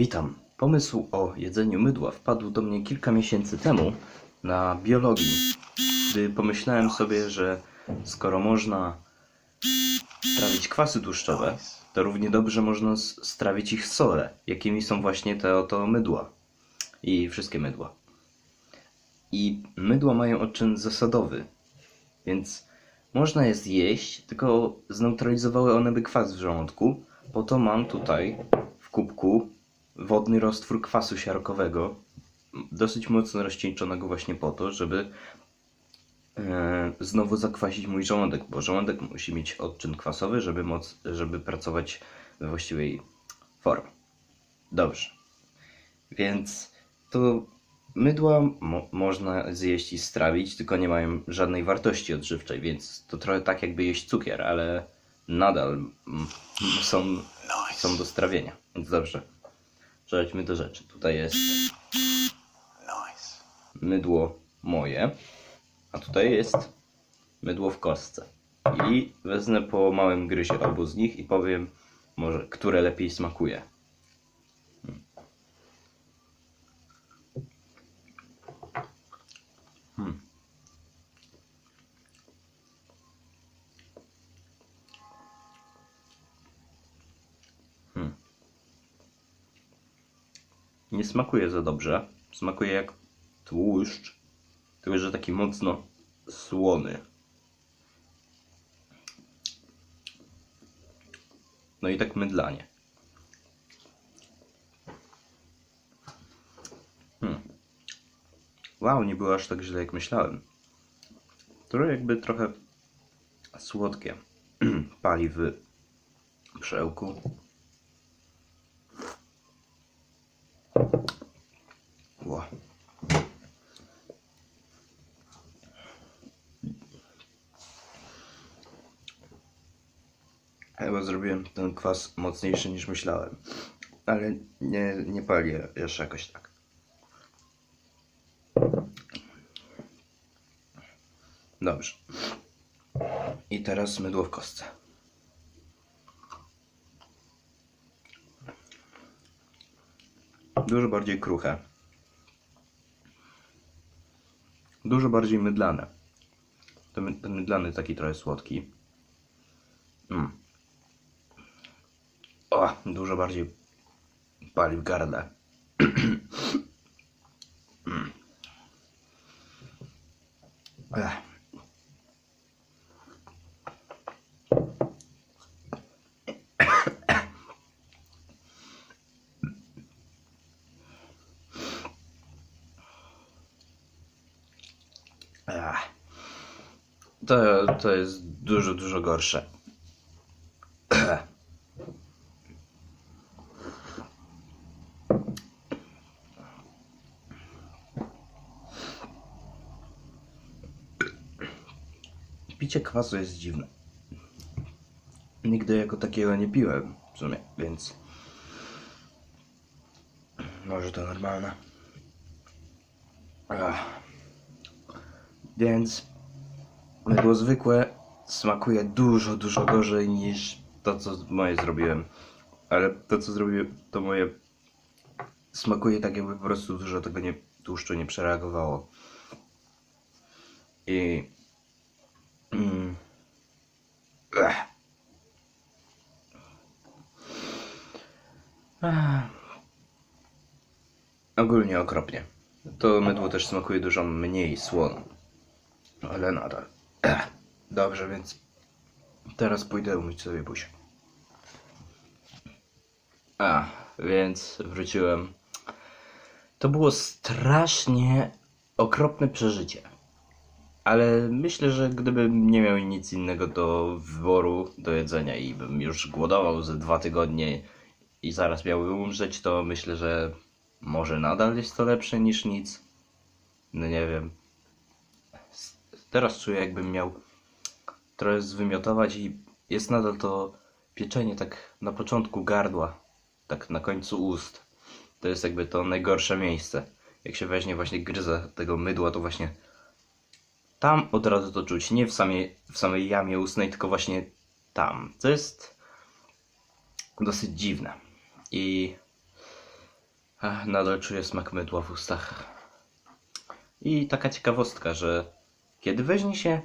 Witam. Pomysł o jedzeniu mydła wpadł do mnie kilka miesięcy temu na biologii, gdy pomyślałem sobie, że skoro można strawić kwasy tłuszczowe, to równie dobrze można strawić ich sole, jakimi są właśnie te oto mydła. I wszystkie mydła. I mydła mają odczyn zasadowy, więc można je zjeść, tylko zneutralizowały one by kwas w żołądku. Po to mam tutaj w kubku wodny roztwór kwasu siarkowego, dosyć mocno rozcieńczonego właśnie po to, żeby e, znowu zakwasić mój żołądek, bo żołądek musi mieć odczyn kwasowy, żeby, moc, żeby pracować we właściwej formie. Dobrze. Więc to mydła mo- można zjeść i strawić, tylko nie mają żadnej wartości odżywczej, więc to trochę tak jakby jeść cukier, ale nadal mm, są, są do strawienia. Więc dobrze. Przejdźmy do rzeczy. Tutaj jest mydło moje, a tutaj jest mydło w kostce. I wezmę po małym gryzie obu z nich i powiem może, które lepiej smakuje. Hmm. Hmm. Nie smakuje za dobrze. Smakuje jak tłuszcz, tylko że taki mocno słony. No i tak mydlanie. Hmm. Wow, nie było aż tak źle jak myślałem. To jakby trochę słodkie. Pali w przełku. Chyba zrobiłem ten kwas mocniejszy niż myślałem. Ale nie, nie pali jeszcze jakoś tak. Dobrze. I teraz mydło w kostce. Dużo bardziej kruche. Dużo bardziej mydlane. Ten, mydlany taki trochę słodki. Mm. O, dużo bardziej pali w gardle. To, to jest dużo, dużo gorsze. Picie kwasu jest dziwne. Nigdy jako takiego nie piłem w sumie, więc może to normalne. Ach. Więc mydło zwykłe smakuje dużo, dużo gorzej niż to, co moje zrobiłem. Ale to, co zrobiłem, to moje smakuje tak, jakby po prostu dużo tego nie, tłuszczu nie przereagowało. I Mm. Ogólnie okropnie. To mydło też smakuje dużo mniej słono. Ale nadal. Dobrze, więc teraz pójdę umyć sobie buzię. A, więc wróciłem. To było strasznie okropne przeżycie. Ale myślę, że gdybym nie miał nic innego do wyboru, do jedzenia i bym już głodował ze dwa tygodnie i zaraz miałbym umrzeć, to myślę, że może nadal jest to lepsze niż nic. No nie wiem. Teraz czuję jakbym miał trochę zwymiotować i jest nadal to pieczenie tak na początku gardła, tak na końcu ust. To jest jakby to najgorsze miejsce. Jak się weźmie właśnie gryzę tego mydła, to właśnie tam od razu to czuć, nie w samej, w samej jamie ustnej, tylko właśnie tam. Co jest dosyć dziwne. I Ach, nadal czuję smak mydła w ustach. I taka ciekawostka, że kiedy weźmie się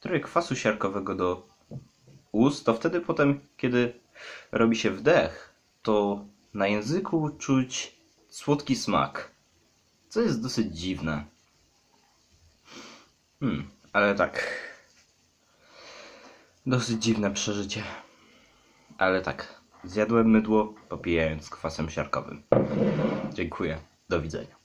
trochę kwasu siarkowego do ust, to wtedy potem, kiedy robi się wdech, to na języku czuć słodki smak. Co jest dosyć dziwne. Hmm, ale tak. Dosyć dziwne przeżycie. Ale tak. Zjadłem mydło, popijając kwasem siarkowym. Dziękuję. Do widzenia.